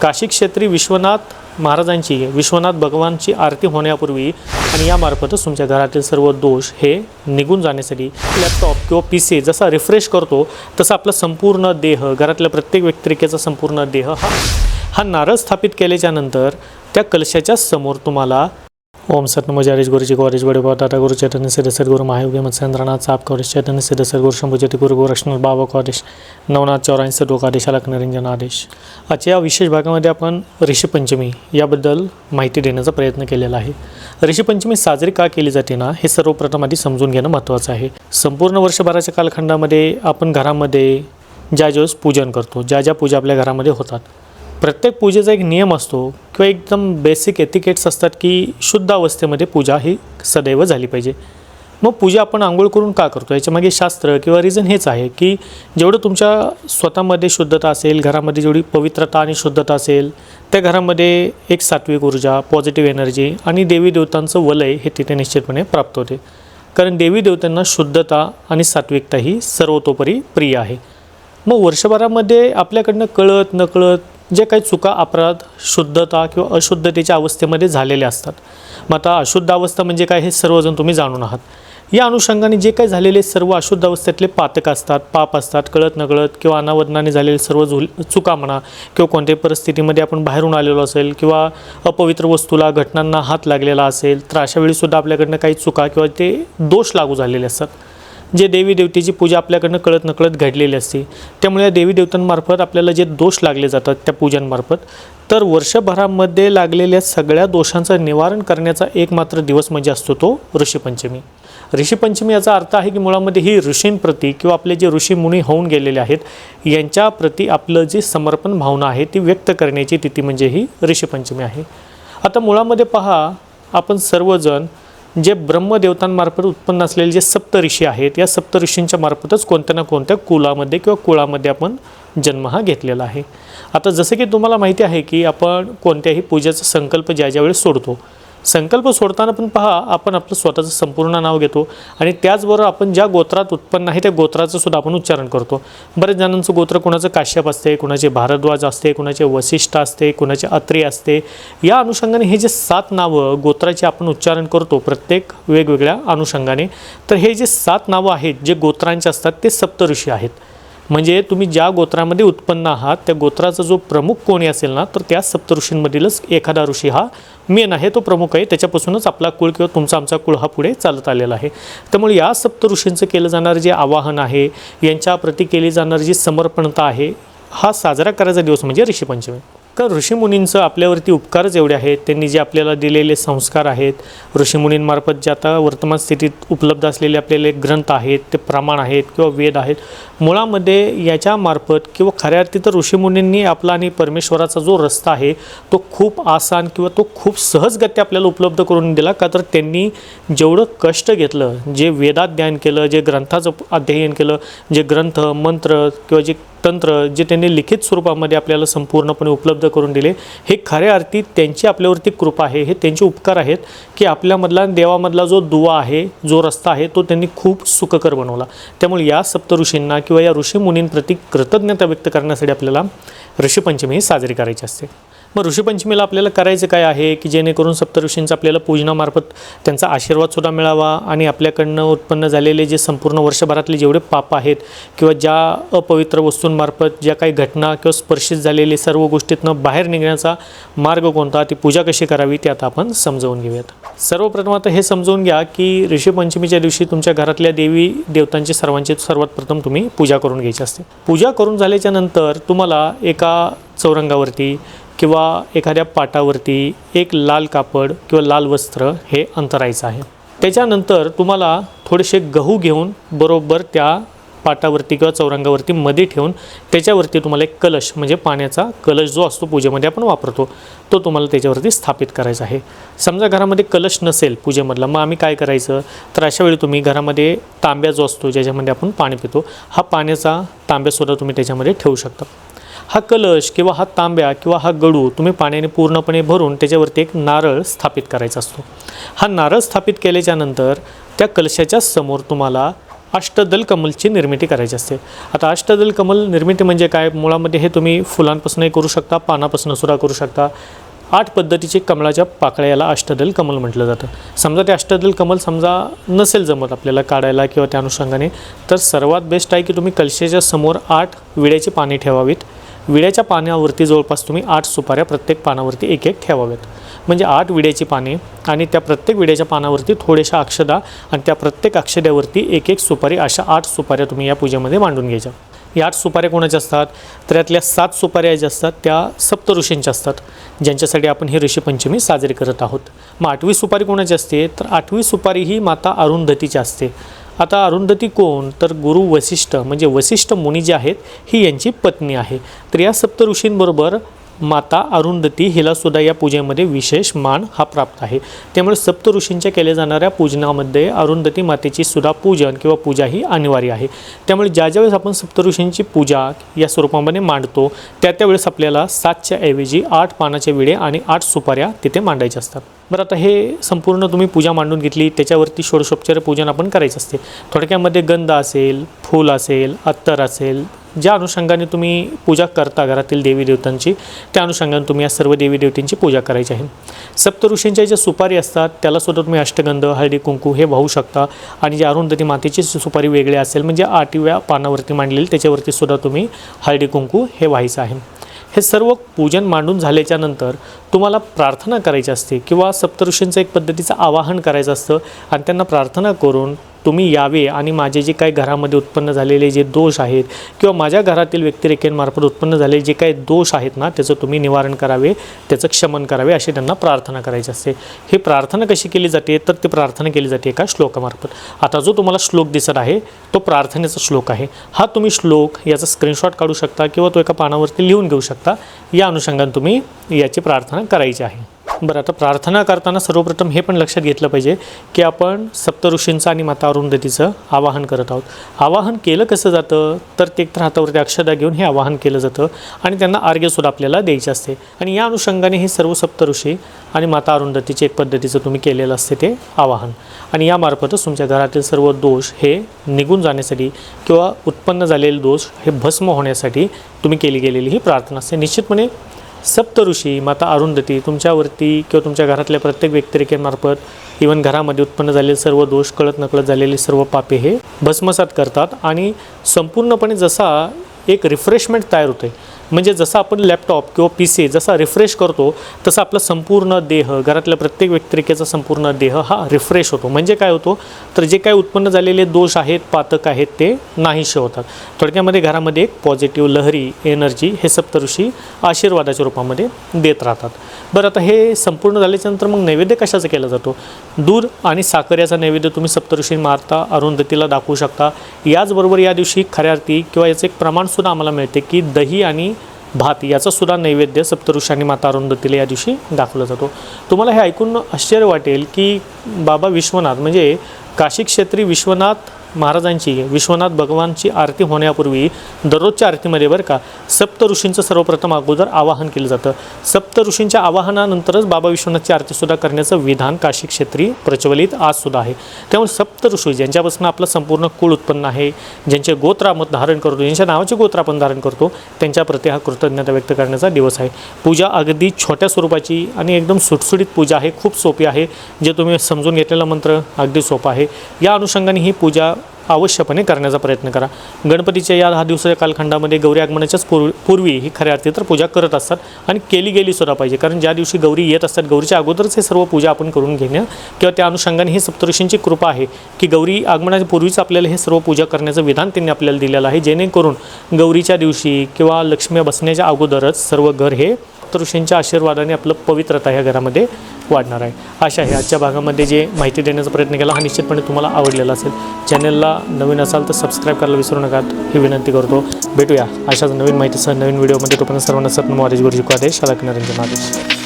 काशी क्षेत्री विश्वनाथ महाराजांची विश्वनाथ भगवानची आरती होण्यापूर्वी आणि यामार्फतच तुमच्या घरातील सर्व दोष हे निघून जाण्यासाठी लॅपटॉप किंवा पी सी जसा रिफ्रेश करतो तसा आपला संपूर्ण देह घरातल्या प्रत्येक व्यक्तिरेखेचा संपूर्ण देह हा हा नारळ स्थापित केल्याच्यानंतर त्या कलशाच्या समोर तुम्हाला ओम सतनमजारीश गुरुजी गौरीश बडे दादा गुरु चैतन्य सिद्ध गुरु महायोगी मत्स्येंद्रनाथ साप कौरेश चैतन्य सिद्ध गुरु शंभूज्योती गुरु गोरक्षण बाबा कौरेश नवनाथ चौऱ्याऐंशी डोकादेश अलक निरंजन आदेश. आजच्या या विशेष भागामध्ये आपण ऋषीपंचमी याबद्दल माहिती देण्याचा प्रयत्न केलेला आहे. ऋषीपंचमी साजरी का केली जाते ना हे सर्वप्रथम आधी समजून घेणं महत्त्वाचं आहे. संपूर्ण वर्षभराच्या कालखंडामध्ये आपण घरामध्ये ज्या ज्यावेळेस पूजन करतो ज्या ज्या पूजा आपल्या घरामध्ये होतात प्रत्येक पूजेचा एक नियम असतो किंवा एकदम बेसिक एथिकेट्स असतात की शुद्ध अवस्थेमध्ये पूजा ही सदैव झाली पाहिजे. मग पूजा आपण आंघोळ करून का करतो? याच्यामागे शास्त्र किंवा रिझन हेच आहे की जेवढं तुमच्या स्वतःमध्ये शुद्धता असेल घरामध्ये जेवढी पवित्रता आणि शुद्धता असेल त्या घरामध्ये एक सात्विक ऊर्जा पॉझिटिव्ह एनर्जी आणि देवी देवतांचं वलय हे तिथे निश्चितपणे प्राप्त होते. कारण देवी देवतांना शुद्धता आणि सात्विकता ही सर्वतोपरी प्रिय आहे. मग वर्षभरामध्ये आपल्याकडनं कळत नकळत जे काही चुका अपराध शुद्धता किंवा अशुद्धतेच्या अवस्थेमध्ये झालेले असतात. मग आता अशुद्ध अवस्था म्हणजे काय हे सर्वजण तुम्ही जाणून आहात. या अनुषंगाने जे काही झालेले सर्व अशुद्ध अवस्थेतले पातक असतात पाप असतात कळत नकळत किंवा अनावधनाने झालेले सर्व झुल चुका म्हणा किंवा कोणत्याही परिस्थितीमध्ये आपण बाहेरून आलेलो असेल किंवा अपवित्र वस्तूला घटनांना हात लागलेला असेल तर अशा वेळीसुद्धा आपल्याकडनं काही चुका किंवा ते दोष लागू झालेले असतात. जे देवी देवतेची पूजा आपल्याकडनं कळत नकळत घडलेली असते त्यामुळे या देवी देवतांमार्फत आपल्याला जे दोष लागले जातात त्या पूजांमार्फत तर वर्षभरामध्ये लागलेल्या सगळ्या दोषांचं निवारण करण्याचा एक मात्र दिवस म्हणजे असतो तो ऋषीपंचमी. ऋषीपंचमी याचा अर्थ आहे की मुळामध्ये ही ऋषींप्रती किंवा आपले जे ऋषीमुनी होऊन गेलेले आहेत यांच्याप्रती आपलं जे समर्पण भावना आहे ती व्यक्त करण्याची तिथी म्हणजे ही ऋषीपंचमी आहे. आता मुळामध्ये पहा आपण सर्वजण जे ब्रह्मदेवतांमार्फत उत्पन्न असलेले जे सप्तऋषी आहेत या सप्तऋषींच्या मार्फतच कोणत्या ना कोणत्या कुलामध्ये किंवा कुळामध्ये आपण जन्म हा घेतलेला आहे. आता जसं की तुम्हाला माहिती आहे की आपण कोणत्याही पूजेचा संकल्प ज्या ज्या वेळेस सोडतो संकल्प सोडताना पण पहा आपण आपलं स्वतःचं संपूर्ण नाव घेतो आणि त्याचबरोबर आपण ज्या गोत्रात उत्पन्न आहे त्या गोत्राचं सुद्धा आपण उच्चारण करतो. बरेच जणांचं गोत्र कुणाचं काश्यप असते कुणाचे भारद्वाज असते कुणाचे वसिष्ठ असते कुणाचे अत्री असते. या अनुषंगाने हे जे सात नावं गोत्राचे आपण उच्चारण करतो प्रत्येक वेगवेगळ्या अनुषंगाने तर हे जे सात नावं आहेत जे गोत्रांचे असतात ते सप्तऋषी आहेत. म्हणजे तुम्ही ज्या गोत्रामध्ये उत्पन्न आहात त्या गोत्राचा जो प्रमुख कोणी असेल ना तर त्या सप्तऋषींमधीलच एखादा ऋषी हा मेन आहे तो प्रमुख आहे. त्याच्यापासूनच आपला कुळ किंवा तुमचा आमचा कुळ हा पुढे चालत आलेला आहे. त्यामुळे या सप्तऋषींचं केलं जाणारं जे आवाहन आहे यांच्याप्रती केली जाणारी जी समर्पणता आहे हा साजरा करायचा दिवस म्हणजे ऋषीपंचमी का ऋषीमुनींचं आपल्यावरती उपकारच एवढे आहेत? त्यांनी जे आपल्याला दिलेले संस्कार आहेत ऋषीमुनींमार्फत जे आता वर्तमान स्थितीत उपलब्ध असलेले आपल्याला ग्रंथ आहेत ते प्रमाण आहेत किंवा वेद आहेत मुळामध्ये याच्यामार्फत किंवा खऱ्या अर्थी तर ऋषीमुनींनी आपला आणि परमेश्वराचा जो रस्ता आहे तो खूप आसान किंवा तो खूप सहजगत्या आपल्याला उपलब्ध करून दिला का तर त्यांनी जेवढं कष्ट घेतलं जे वेदाध्ययन केलं जे ग्रंथाचं अध्ययन केलं जे ग्रंथ मंत्र किंवा जे तंत्र जे त्यांनी लिखित स्वरूपामध्ये आपल्याला संपूर्णपणे उपलब्ध करून दिले हे खऱ्या अर्थी त्यांची आपल्यावरती कृपा आहे हे त्यांचे उपकार आहेत की आपल्यामधला देवामधला जो दुवा आहे जो रस्ता आहे तो त्यांनी खूप सुखकर बनवला. त्यामुळे या सप्तऋषींना किंवा या ऋषीमुनींप्रती कृतज्ञता व्यक्त करण्यासाठी आपल्याला ऋषीपंचमी ही साजरी करायची असते. मग ऋषीपंचमीला आपल्याला करायचं काय आहे की जेणेकरून सप्तऋषींचा आपल्याला पूजनामार्फत त्यांचा आशीर्वादसुद्धा मिळावा आणि आपल्याकडनं उत्पन्न झालेले जे संपूर्ण वर्षभरातले जेवढे पाप आहेत किंवा ज्या अपवित्र वस्तूंमार्फत ज्या काही घटना किंवा स्पर्शित झालेले सर्व गोष्टीतनं बाहेर निघण्याचा मार्ग कोणता ती पूजा कशी करावी ते आता आपण समजावून घेऊयात. सर्वप्रथम आता हे समजून घ्या की ऋषीपंचमीच्या दिवशी तुमच्या घरातल्या देवी देवतांची सर्वांची सर्वात प्रथम तुम्ही पूजा करून घ्यायची असते. पूजा करून झाल्याच्यानंतर तुम्हाला एका चौरंगावरती किंवा एखाद्या पाटावरती एक लाल कापड किंवा लाल वस्त्र हे अंतरायचं आहे. त्याच्यानंतर तुम्हाला थोडेसे गहू घेऊन बरोबर त्या पाटावरती किंवा चौरंगावरती मध्ये ठेवून त्याच्यावरती तुम्हाला एक कलश म्हणजे पाण्याचा कलश जो असतो पूजेमध्ये आपण वापरतो तो तुम्हाला त्याच्यावरती स्थापित करायचा आहे. समजा घरामध्ये कलश नसेल पूजेमधला मग आम्ही काय करायचं? तर अशा वेळी तुम्ही घरामध्ये तांब्या जो असतो ज्याच्यामध्ये आपण पाणी पितो हा पाण्याचा तांब्यासुद्धा तुम्ही त्याच्यामध्ये ठेवू शकता. हा कलश किंवा हा तांब्या किंवा हा गडू तुम्ही पाण्याने पूर्णपणे भरून त्याच्यावरती एक नारळ स्थापित करायचा असतो. हा नारळ स्थापित केल्याच्यानंतर त्या कलशाच्या समोर तुम्हाला अष्टदल कमलची निर्मिती करायची असते. आता अष्टदल कमल निर्मिती म्हणजे काय? मुळामध्ये हे तुम्ही फुलांपासूनही करू शकता पानापासून सुद्धा करू शकता. आठ पद्धतीचे कमळाच्या पाकळ्या याला अष्टदल कमल म्हटलं जातं. समजा ते अष्टदल कमल समजा नसेल जमत आपल्याला काढायला किंवा त्या अनुषंगाने तर सर्वात बेस्ट आहे की तुम्ही कलशेच्या समोर आठ विड्याची पाने ठेवावीत. विड्याच्या पाण्यावरती जवळपास तुम्ही आठ सुपाऱ्या प्रत्येक पानावरती एक एक ठेवाव्यात म्हणजे आठ विड्याची पाने आणि त्या प्रत्येक विड्याच्या पानावरती थोड्याशा अक्षदा आणि त्या प्रत्येक अक्षद्यावरती एक एक सुपारी अशा आठ सुपाऱ्या तुम्ही या पूजेमध्ये मांडून घ्यायच्या. या आठ सुपाऱ्या कोणाच्या असतात? तर यातल्या सात सुपाऱ्या ज्या असतात त्या सप्त ऋषींच्या असतात ज्यांच्यासाठी आपण ही ऋषीपंचमी साजरी करत आहोत. मग आठवी सुपारी कोणाची असते? तर आठवी सुपारी ही माता अरुंधतीची असते. आता अरुंधती कोण? तर गुरु वसिष्ठ म्हणजे वसिष्ठ मुनी जे आहेत ही यांची पत्नी आहे. तर या सप्त ऋषींबरोबर माता अरुंधती हिला सुद्धा या पूजेमध्ये विशेष मान हा प्राप्त आहे. त्यामुळे सप्तऋषींच्या केल्या जाणाऱ्या पूजनामध्ये अरुंधती मातेची सुद्धा पूजन किंवा पूजा ही अनिवार्य आहे. त्यामुळे ज्या ज्यावेळेस आपण सप्तऋषींची पूजा या स्वरूपामध्ये मांडतो त्या त्यावेळेस आपल्याला सातच्या ऐवजी आठ पानाचे विडे आणि आठ सुपाऱ्या तिथे मांडायच्या असतात. बरं आता हे संपूर्ण तुम्ही पूजा मांडून घेतली त्याच्यावरती षोडशोपचार पूजन आपण करायचं असते. थोडक्यामध्ये गंध असेल फूल असेल अत्तर असेल ज्या अनुषंगाने तुम्ही पूजा करता घरातील देवी देवतांची त्या अनुषंगाने तुम्ही या सर्व देवी देवतींची पूजा करायची आहे. सप्तऋषींच्या ज्या सुपारी असतात त्यालासुद्धा तुम्ही अष्टगंध हळदी कुंकू हे वाहू शकता आणि जे अरुंधती मातेची सुपारी वेगळी असेल म्हणजे आठव्या पानावरती मांडलेली त्याच्यावरती सुद्धा तुम्ही हळदी कुंकू हे व्हायचं आहे. हे सर्व पूजन मांडून झाल्याच्यानंतर तुम्हाला प्रार्थना करायची असते किंवा सप्तऋषींचं एक पद्धतीचं आवाहन करायचं असतं आणि त्यांना प्रार्थना करून तुम्ही यावे आणि माझे जे काही घरामध्ये उत्पन्न झालेले जे दोष आहेत किंवा माझ्या घरातील व्यक्तिरेखेंमार्फत उत्पन्न झालेले जे काही दोष आहेत ना त्याचं तुम्ही निवारण करावे त्याचं क्षमन करावे अशी त्यांना प्रार्थना करायची असते. ही प्रार्थना कशी केली जाते? तर ती प्रार्थना केली जाते एका श्लोकामार्फत. आता जो तुम्हाला श्लोक दिसत आहे तो प्रार्थनेचा श्लोक आहे. हा तुम्ही श्लोक याचा स्क्रीनशॉट काढू शकता किंवा तो एका पानावरती लिहून घेऊ शकता. या अनुषंगाने तुम्ही याची प्रार्थना करायची आहे. बरं आता प्रार्थना करताना सर्वप्रथम हे पण लक्षात घेतलं पाहिजे की आपण सप्तऋषींचं आणि माता अरुंधतीचं आवाहन करत आहोत. आवाहन केलं कसं जातं? तर ते एकतर हातावरती अक्षदा घेऊन हे आवाहन केलं जातं आणि त्यांना अर्घ्यसुद्धा आपल्याला द्यायचे असते. आणि या अनुषंगाने हे सर्व सप्तऋषी आणि माता अरुंधतीचे एक पद्धतीचं तुम्ही केलेलं असते ते आवाहन. आणि यामार्फतच तुमच्या घरातील सर्व दोष हे निघून जाण्यासाठी किंवा उत्पन्न झालेले दोष हे भस्म होण्यासाठी तुम्ही केली गेलेली ही प्रार्थना असते. निश्चितपणे सप्तऋषी माता अरुंधती तुमच्यावरती किंवा तुमच्या घरातल्या प्रत्येक व्यक्तिरेखेमार्फत इवन घरामध्ये उत्पन्न झालेले सर्व दोष कळत नकळत झालेले सर्व पापे हे भस्मसात करतात. आणि संपूर्णपणे जसा एक रिफ्रेशमेंट तयार होते म्हणजे जसं आपण लॅपटॉप किंवा पी सी जसा रिफ्रेश करतो तसं आपला संपूर्ण देह घरातल्या प्रत्येक व्यक्तिरेखेचा संपूर्ण देह हा रिफ्रेश होतो. म्हणजे काय होतो? तर जे काय उत्पन्न झालेले दोष आहेत पातक आहेत ते नाहीसे होतात. थोडक्यामध्ये घरामध्ये एक पॉझिटिव्ह लहरी एनर्जी हे सप्तऋषी आशीर्वादाच्या रूपामध्ये देत राहतात. बरं आता हे संपूर्ण झाल्याच्यानंतर मग नैवेद्य कशाचा केला जातो? दूध आणि साखर याचा नैवेद्य तुम्ही सप्तऋषी मारता अरुंधतीला दाखवू शकता. याचबरोबर या दिवशी खऱ्या अर्थी किंवा याचं एक प्रमाणसुद्धा आम्हाला मिळते की दही आणि भात याचा सुद्धा नैवेद्य सप्तऋषांनी माता अरुंधतीला या दिवशी दाखवला जातो. तुम्हाला हे ऐकून आश्चर्य वाटेल की बाबा विश्वनाथ म्हणजे काशी क्षेत्री विश्वनाथ महाराजांची विश्वनाथ भगवानची आरती होण्यापूर्वी दररोजच्या आरतीमध्ये बरं का सप्त ऋषींचं सर्वप्रथम अगोदर आवाहन केलं जातं. सप्त ऋषींच्या आवाहनानंतरच बाबा विश्वनाथची आरतीसुद्धा करण्याचं विधान काशी क्षेत्री प्रचलित आजसुद्धा आहे. त्यामुळे सप्त ऋषी ज्यांच्यापासून आपलं संपूर्ण कुळ उत्पन्न आहे ज्यांचे गोत्र आपण धारण करतो ज्यांच्या नावाचे गोत्र आपण धारण करतो त्यांच्याप्रती हा कृतज्ञता व्यक्त करण्याचा दिवस आहे. पूजा अगदी छोट्या स्वरूपाची आणि एकदम सुटसुटीत पूजा आहे खूप सोपी आहे. जे तुम्ही समजून घेतलेला मंत्र अगदी सोपा आहे. या अनुषंगाने ही पूजा अवश्यपणे करण्याचा प्रयत्न करा. गणपतीच्या या दहा दिवसाच्या कालखंडामध्ये गौरी आगमनाच्याच पूर्व पूर्वी ही खऱ्या अर्थी तर पूजा करत असतात आणि केली गेली सुद्धा पाहिजे. कारण ज्या दिवशी गौरी येत असतात गौरीच्या अगोदरच हे सर्व पूजा आपण करून घेणं किंवा त्या अनुषंगाने ही सप्तऋषींची कृपा आहे की गौरी आगमनाच्या पूर्वीच आपल्याला हे सर्व पूजा करण्याचं विधान त्यांनी आपल्याला दिलेलं आहे. जेणेकरून गौरीच्या दिवशी किंवा लक्ष्मी बसण्याच्या अगोदरच सर्व घर हे सप्तऋषींच्या आशीर्वादाने आपलं पवित्रता ह्या घरामध्ये वाढणार आहे. अशा आहे आजच्या भागामध्ये जे माहिती देण्याचा प्रयत्न केला हा निश्चितपणे तुम्हाला आवडलेला असेल. चॅनलला नवीन असाल तर सबस्क्राईब करायला विसरू नका. ही विनंती करतो. भेटूया अशाच नवीन माहितीसह नवीन व्हिडिओमध्ये. तोपर्यंत सर्वांना सत्म आदेश गुरुजी आदेश शाळा किनाऱ्यांचे आदेश